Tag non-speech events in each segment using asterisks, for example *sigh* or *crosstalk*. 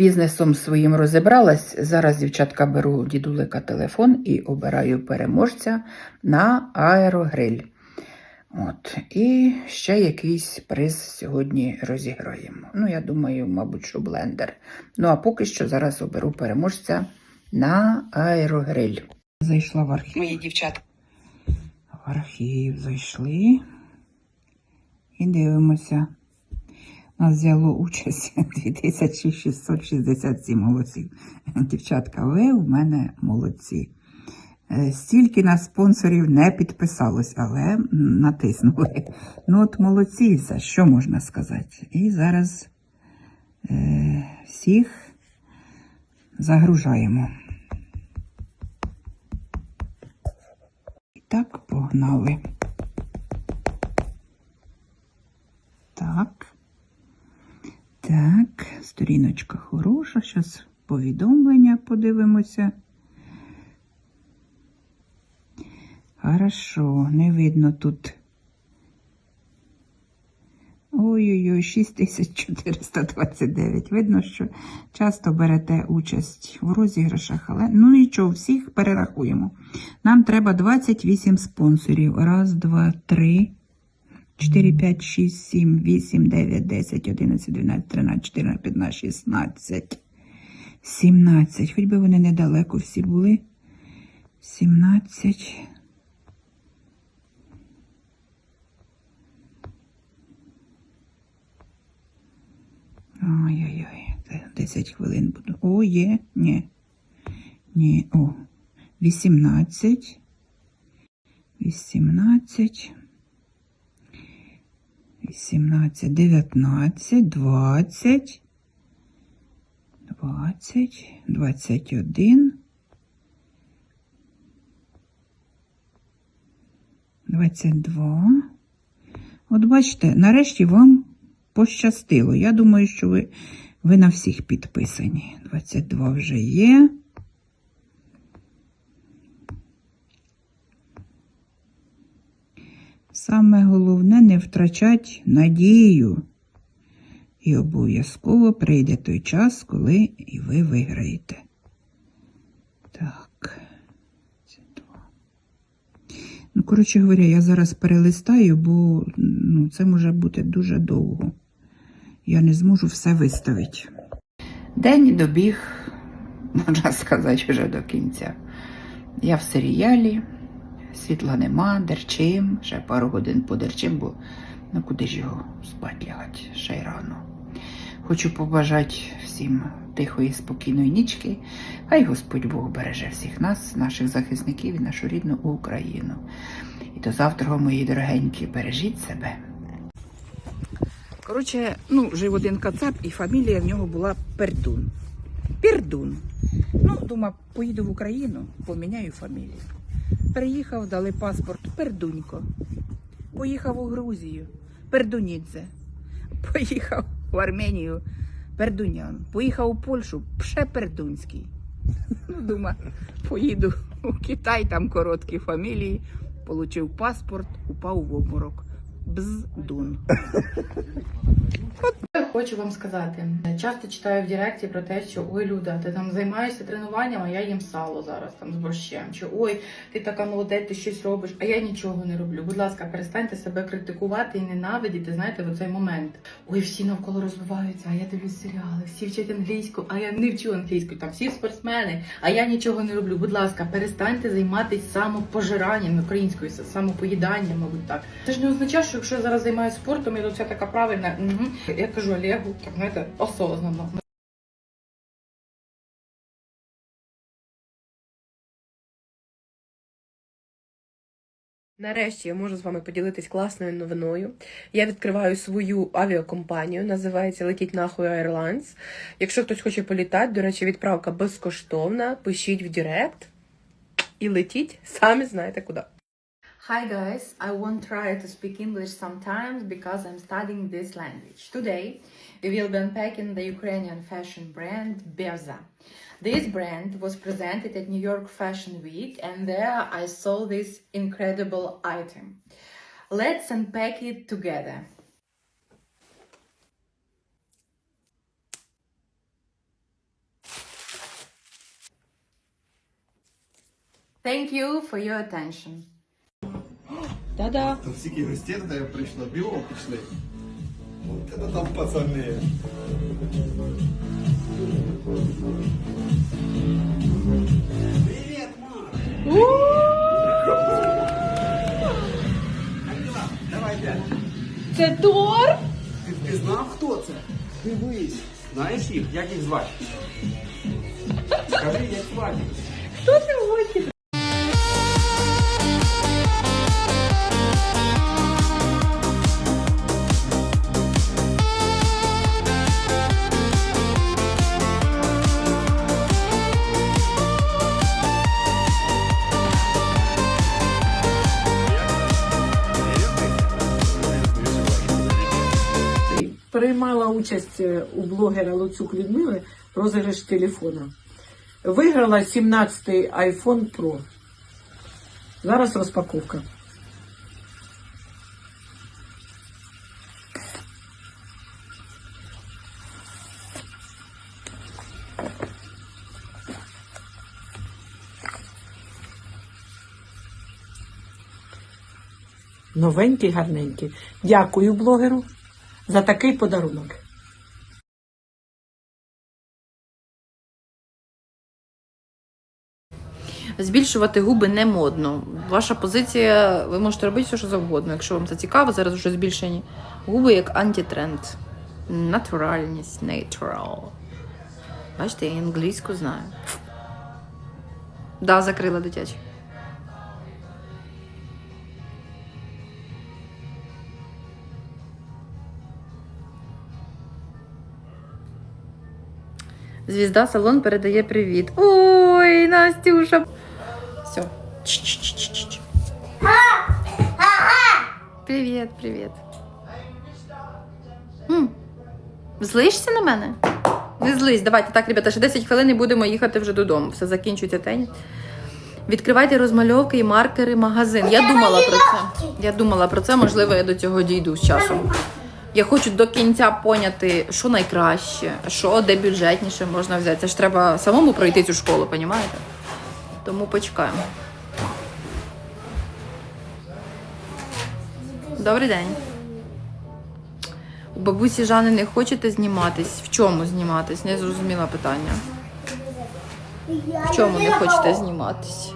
бізнесом своїм розібралась. Зараз, дівчатка, беру дідулика телефон і обираю переможця на аерогриль. От. І ще якийсь приз сьогодні розіграємо. Ну, я думаю, мабуть, що блендер. Ну, а поки що зараз оберу переможця на аерогриль. Зайшла в архів. Мої дівчата. В архів зайшли і дивимося. Нас взяло участь *laughs* 2667 голосів. Дівчатка, ви в мене молодці. Е, Стільки на спонсорів не підписалось, але натиснули. Ну от молодці, все, що можна сказати. І зараз е, всіх загружаємо. І так, погнали. Так. Так, сторіночка хороша. Зараз повідомлення подивимося. Хорошо, не видно тут. Ой-ой-ой, 6429. Видно, що часто берете участь у розіграшах, але ну нічого, всіх перерахуємо. Нам треба 28 спонсорів. Раз, два, три. 4, 5, 6, 7, 8, 9, 10, 11, 12, 13, 14, 15, 16, 17. Хоч би вони недалеко всі були. 17. Ой-ой-ой, 10 хвилин буду. О, є, ні. Ні, о. 18. 18. 18, 19, 20, 20, 21, 22. От бачите, нарешті вам пощастило. Я думаю, що ви, ви на всіх підписані. 22 вже є. Втрачать надію. І обов'язково прийде той час, коли і ви виграєте. Так. Це два. Ну, коротше говоря, я зараз перелистаю, бо ну, це може бути дуже довго. Я не зможу все виставити. День добіг, можна сказати, вже до кінця. Я в серіалі. Світла нема, дерчим, ще пару годин подерчим, бо ну куди ж його спать лягать, ще й рано. Хочу побажати всім тихої, спокійної нічки. Хай Господь Бог береже всіх нас, наших захисників і нашу рідну Україну. І до завтра, мої дорогенькі, бережіть себе. Коротше, ну, жив один кацап, і фамілія в нього була Пердун. Пердун. Ну, думав, поїду в Україну, поміняю фамілію. Приїхав, дали паспорт Пердунько. Поїхав у Грузію Пердунідзе. Поїхав в Арменію Пердунян. Поїхав у Польщу Пшепердунський. Ну, Думаю, поїду у Китай, там короткі фамілії. Получив паспорт, упав в обморок. Бздун. Хочу вам сказати, часто читаю в Директі про те, що ой, Люда, ти там займаєшся тренуванням, а я їм сало зараз там з борщем. Чи ой, ти така молодець, ти щось робиш, а я нічого не роблю. Будь ласка, перестаньте себе критикувати і ненавидіти, знаєте, в цей момент. Ой, всі навколо розвиваються, а я дивлюсь серіали, всі вчать англійську, а я не вчу англійську, там всі спортсмени, а я нічого не роблю. Будь ласка, перестаньте займатися самопожиранням українською, самопоїданням, мабуть, так. Це ж не означає, що якщо я зараз займаюся спортом, я тут вся така правильна. Угу. Я кажу Олегу, так знаєте, осознанно. Нарешті я можу з вами поділитись класною новиною. Я відкриваю свою авіакомпанію, називається Летіть нахуй Airlines. Якщо хтось хоче політати, до речі, відправка безкоштовна. Пишіть в Директ і летіть, самі знаєте куди. Hi guys, I won't try to speak English sometimes because I'm studying this language. Today we will be unpacking the Ukrainian fashion brand Berza. This brand was presented at New York Fashion Week and there I saw this incredible item. Let's unpack it together. Thank you for your attention. Та-да. Там стільки гостей туди прийшло, білого пішли. От це там пацани. Привіт, мама! Давай, дядь. Це Тор? Ти, ти знав, хто це? Дивись. Знаєш їх? Як їх звати? Скажи, як звати? Приймала участь е, у блогера Луцюк Людмили розіграш телефона. Виграла 17-й iPhone Pro. Зараз розпаковка. Новенький, гарненький. Дякую блогеру за такий подарунок. Збільшувати губи не модно. Ваша позиція, ви можете робити все, що завгодно. Якщо вам це цікаво, зараз вже збільшені губи як антитренд. Натуральність, natural. Бачите, я англійську знаю. Да, закрила дитячі. Звізда салон передає привіт. Ой, Настюша. Все. Привіт, привіт. Злишся на мене? Не злись. Давайте так, ребята, ще 10 хвилин і будемо їхати вже додому. Все закінчується день. Відкривайте розмальовки і маркери магазин. Я думала про це. Я думала про це, можливо, я до цього дійду з часом. Я хочу до кінця поняти, що найкраще, що де бюджетніше можна взяти. Це ж треба самому пройти цю школу, понімаєте? Тому почекаємо. Добрий день. У бабусі Жани не хочете зніматись? В чому зніматись? Не зрозуміла питання. В чому не хочете зніматись?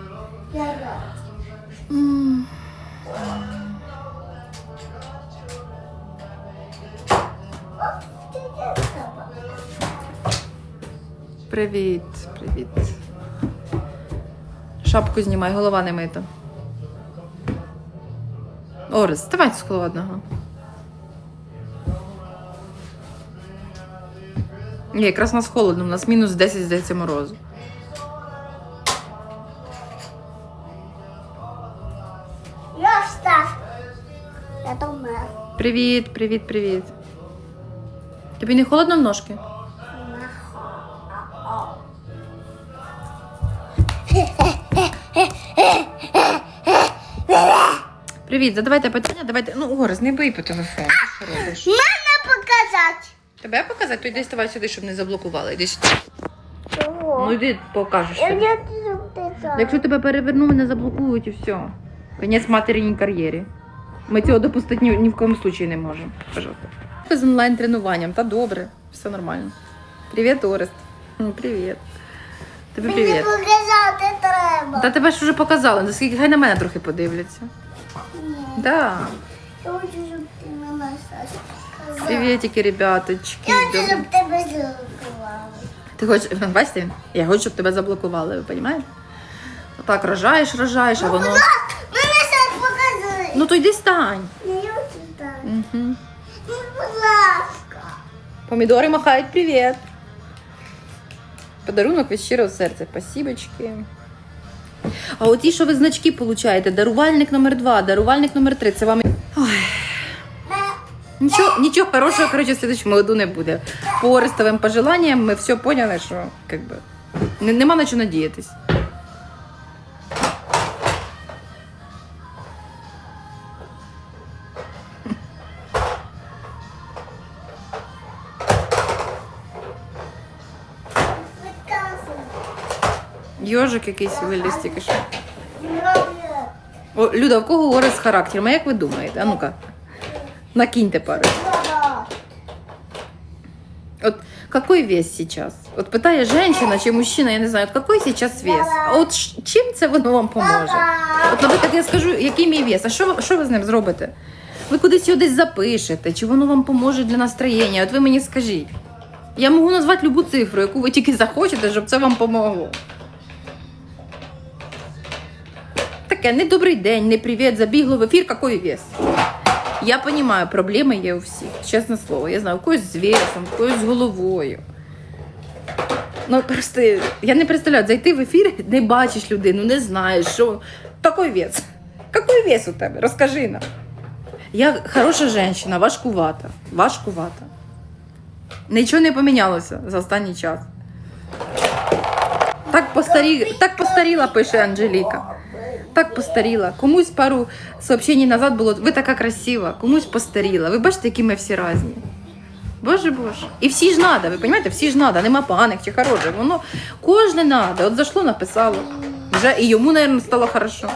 М. Привіт, привіт. Шапку знімай, голова не мита. Орес, давай з холодного. Ні, якраз у нас холодно, у нас мінус 10, здається, морозу. Я встав. Я думаю. Привіт, привіт, привіт. Тобі не холодно в ножки? Привіт, задавайте питання, давайте. Ну, Орес, не бий по телефону. Ти що робиш? Мене показати. Тебе показати? То йди ставай сюди, щоб не заблокували. Йди сюди. Чого? Ну йди покажеш. Я собі. не запитала. Якщо тебе переверну, мене заблокують і все. Конець материній кар'єрі. Ми цього допустити ні, ні в коєму случаї не можемо. Пожалуйста. З онлайн тренуванням, та добре, все нормально. Привіт, Орест. М, Привіт. Тобі Мені привіт. показати треба. Та тебе ж вже показали, наскільки хай на мене трохи подивляться. Ні. Да. Я хочу, щось сказав. Ребяточки. Я хочу, щоб тебе заблокували. Ти хочеш, бачите, я хочу, щоб тебе заблокували, ви розумієте? Отак рожаєш, рожаєш, а воно. Мене щось показує. Ну то йди стань. Не хочу так. Угу. Ну, будь ласка. Помідори махають привіт. Подарунок від щирого серця. Спасибочки. А оті, що ви значки получаєте, дарувальник номер 2 дарувальник номер 3 це вам. Ой. Нічого, нічого хорошого, коротше, в слідчому году не буде. По пожеланням ми все поняли, що как би, нема на що надіятись. Йожик якийсь виліз тільки що. О, Люда, у кого Орес з характером? А як ви думаєте? А ну-ка, накиньте пару. Вот какой вес сейчас? Вот питає женщина чи мужчина, я не знаю, от какой сейчас вес? А от чим це воно вам поможе? От, наприклад, я скажу, який мій вес, а що, що ви з ним зробите? Ви кудись його десь запишете, чи воно вам поможе для настроєння? От ви мені скажіть. Я можу назвати любу цифру, яку ви тільки захочете, щоб це вам помогло. Таке, не добрий день, не привіт, забігло в ефір, який вес? Я понимаю, проблеми є у всіх, чесне слово. Я знаю, у когось з весом, у когось з головою. Ну, просто я не представляю, зайти в ефір, не бачиш людину, не знаєш, що. Такий вес. Який вес у тебе? Розкажи нам. Я хороша жінка, важкувата. Важкувата. Нічого не помінялося за останній час. Так, постарі... так постаріла, пише Анжеліка. Так постаріла. Комусь пару сообщень назад було, ви така красива, комусь постаріла. Ви бачите, які ми всі різні. Боже Боже. І всі ж надо, ви розумієте, всі ж надо, нема поганих чи хороших. Воно кожне надо. От зайшло, написало. Вже і йому, мабуть, стало хорошо.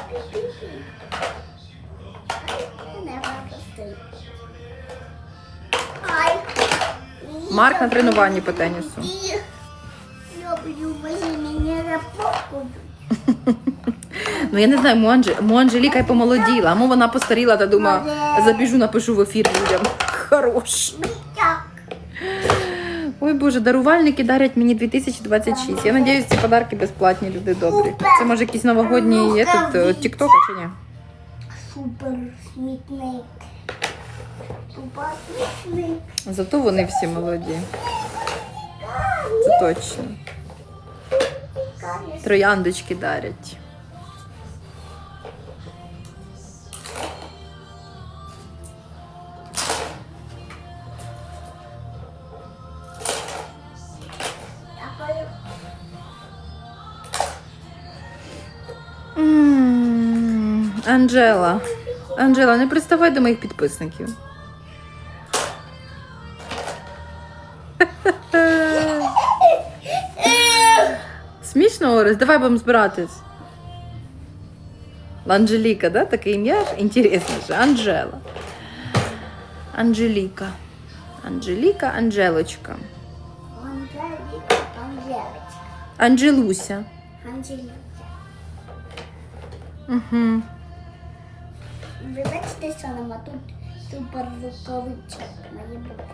Марк на тренуванні по тенісу. Люблю, возі мене рапоку. Ну я не знаю, му, Анж... й помолоділа, а му вона постаріла та думає, забіжу, напишу в ефір людям. Хорош. Ой Боже, дарувальники дарять мені 2026. Я надіюсь, ці подарки безплатні, люди добрі. Це може якісь новогодні є тут тіктока чи ні? Супер смітник. Супер смітник. Зато вони всі молоді. Це точно. Трояндочки дарять. Анжела. Анжела, не приставай до моїх підписників. Смішно, Орес? Давай будемо збиратись. Анжеліка, да? Таке ім'я ж інтересніше. Анжела. Анжеліка. Анжеліка, Анжелочка. Анжеліка, Анжелочка. Анжелуся. Анжеліка. Угу. Ви бачите, що нам тут супер рукавичок має бути.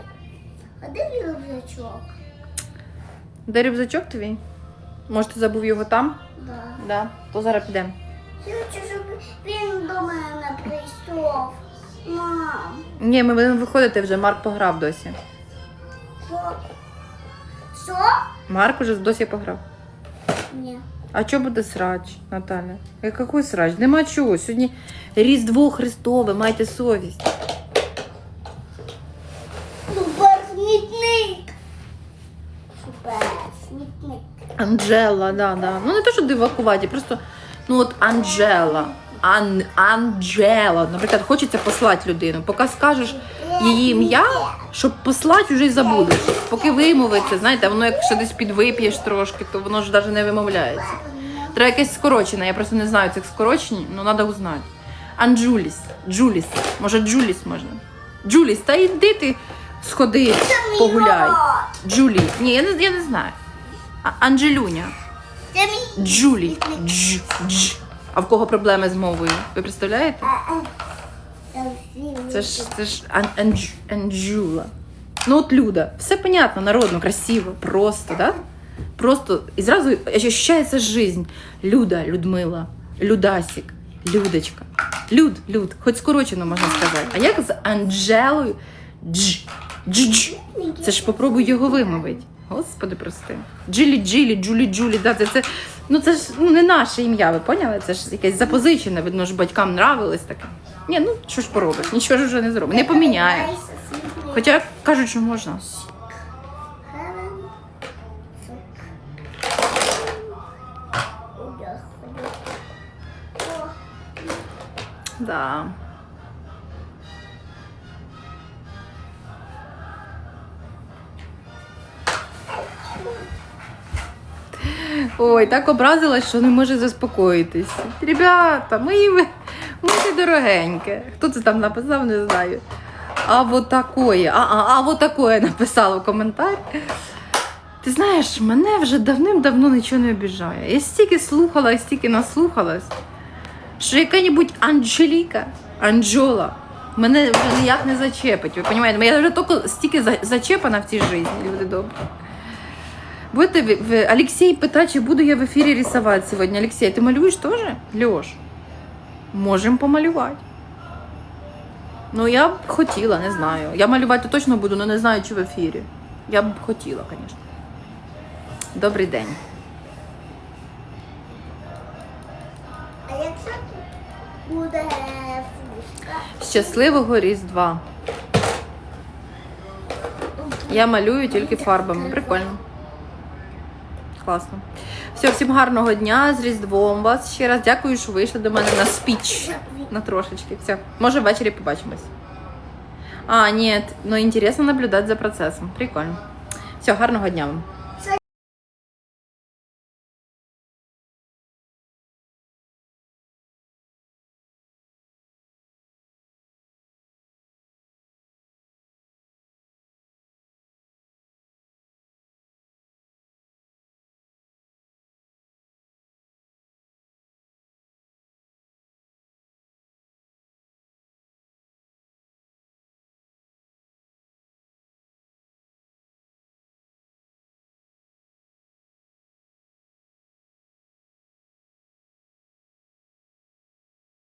А де мій рюкзачок? Де рюкзачок твій? Може, ти забув його там? Да. Да. То зараз підемо. Я хочу, щоб він до мене прийшов. Мам, Ні, ми будемо виходити вже, Марк пограв досі. що? Що? Марк уже досі пограв. Ні. А чого буде срач, Наталя? Який срач? Нема чого. Сьогодні Різдво Христове, майте совість. Супер смітник. Супер смітник. Анджела, да, да. Ну не те, що дивакуваті, просто ну от Анджела. Ан, Анджела. Наприклад, хочеться послати людину. Поки скажеш її ім'я, щоб послати, вже й забудеш. Поки вимовиться, знаєте, воно як ще десь підвип'єш трошки, то воно ж навіть не вимовляється. Треба якесь скорочене, я просто не знаю цих скорочень, ну треба узнати. Анджуліс, Джуліс, може Джуліс можна. Джуліс, та йди ти сходи, погуляй. Джулі. Ні, я не, я не знаю. А, Анджелюня. Джулі. Дж, дж. А в кого проблеми з мовою? Ви представляєте? Це ж це ж ан, Андж, Анджула. Ну от Люда. Все понятно, народно, красиво, просто, да? Просто і зразу ощущається жизнь. Люда, Людмила, Людасік, Людочка. Люд, Люд, хоч скорочено можна сказати. А як з Анджелою? Дж, дж, дж. Це ж попробуй його вимовити. Господи, прости. Джилі, джилі, джулі, джулі. Да, це, це, ну це ж ну, не наше ім'я, ви поняли? Це ж якесь запозичене, видно ж батькам нравилось таке. Ні, ну що ж поробиш, нічого ж вже не зробиш. Не поміняє. Хоча кажуть, що можна. Да. Ой, так образилась, що не може заспокоїтись. Ребята, мої мої дорогеньке. Хто це там написав, не знаю. А вот такое, а, а, вот такое написала в коментар. Ти знаєш, мене вже давним-давно нічого не обіжає. Я стільки слухала і стільки наслухалась, що яка-небудь Анжеліка, Анджола, мене вже ніяк не зачепить. Ви розумієте? Я вже тільки стільки зачепана в цій житті, люди добрі. Будете Алексей питає, чи буду я в ефірі рисувати сьогодні. Алексей, ти малюєш теж? Льош, можемо помалювати. Ну, я б хотіла, не знаю. Я малювати точно буду, але не знаю, чи в ефірі. Я б хотіла, звісно. Добрий день. А якщо тут буде фушка? Щасливого Різдва. Я малюю тільки фарбами. Прикольно. Класно. Все, всім гарного дня з Різдвом вас. Ще раз дякую, що вийшли до мене на спіч. На трошечки. Все. Може, ввечері побачимось. А, ні, ну інтересно наблюдати за процесом. Прикольно. Все, гарного дня вам.